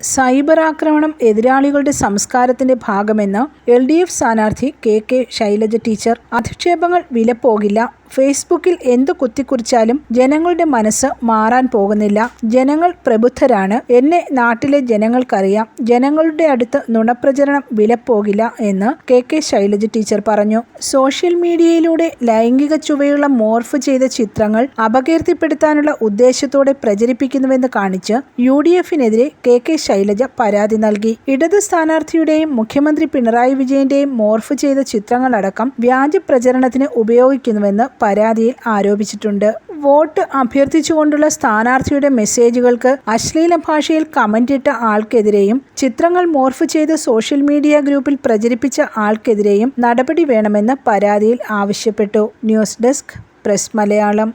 Cyber ആക്രമണം എതിരാളികളുടെ സംസ്കാരത്തിന്റെ ഭാഗമെന്ന് എൽ ഡി എഫ് സ്ഥാനാർത്ഥി കെ കെ ശൈലജ ടീച്ചർ. അധിക്ഷേപങ്ങൾ വിലപ്പോകില്ല. ഫേസ്ബുക്കിൽ എന്തു കുത്തിക്കുറിച്ചാലും ജനങ്ങളുടെ മനസ്സ് മാറാൻ പോകുന്നില്ല. ജനങ്ങൾ പ്രബുദ്ധരാണ്. എന്നെ നാട്ടിലെ ജനങ്ങൾക്കറിയാം. ജനങ്ങളുടെ അടുത്ത് നുണപ്രചരണം വിലപ്പോകില്ല എന്ന് കെ കെ ശൈലജ ടീച്ചർ പറഞ്ഞു. സോഷ്യൽ മീഡിയയിലൂടെ ലൈംഗിക ചുവയുള്ള മോർഫ് ചെയ്ത ചിത്രങ്ങൾ അപകീർത്തിപ്പെടുത്താനുള്ള ഉദ്ദേശത്തോടെ പ്രചരിപ്പിക്കുന്നുവെന്ന് കാണിച്ച് യു ഡി എഫിനെതിരെ കെ കെ ശൈലജ പരാതി നൽകി. ഇടത് സ്ഥാനാർത്ഥിയുടെയും മുഖ്യമന്ത്രി പിണറായി വിജയന്റെയും മോർഫ് ചെയ്ത ചിത്രങ്ങളടക്കം വ്യാജ പ്രചരണത്തിന് ഉപയോഗിക്കുന്നുവെന്ന് പരാതിയിൽ ആരോപിച്ചിട്ടുണ്ട്. വോട്ട് അഭ്യർത്ഥിച്ചുകൊണ്ടുള്ള സ്ഥാനാർത്ഥിയുടെ മെസ്സേജുകൾക്ക് അശ്ലീല ഭാഷയിൽ കമന്റിട്ട ആൾക്കെതിരെയും ചിത്രങ്ങൾ മോർഫ് ചെയ്ത് സോഷ്യൽ മീഡിയ ഗ്രൂപ്പിൽ പ്രചരിപ്പിച്ച ആൾക്കെതിരെയും നടപടി വേണമെന്ന് പരാതിയിൽ ആവശ്യപ്പെട്ടു. News desk press Malayalam.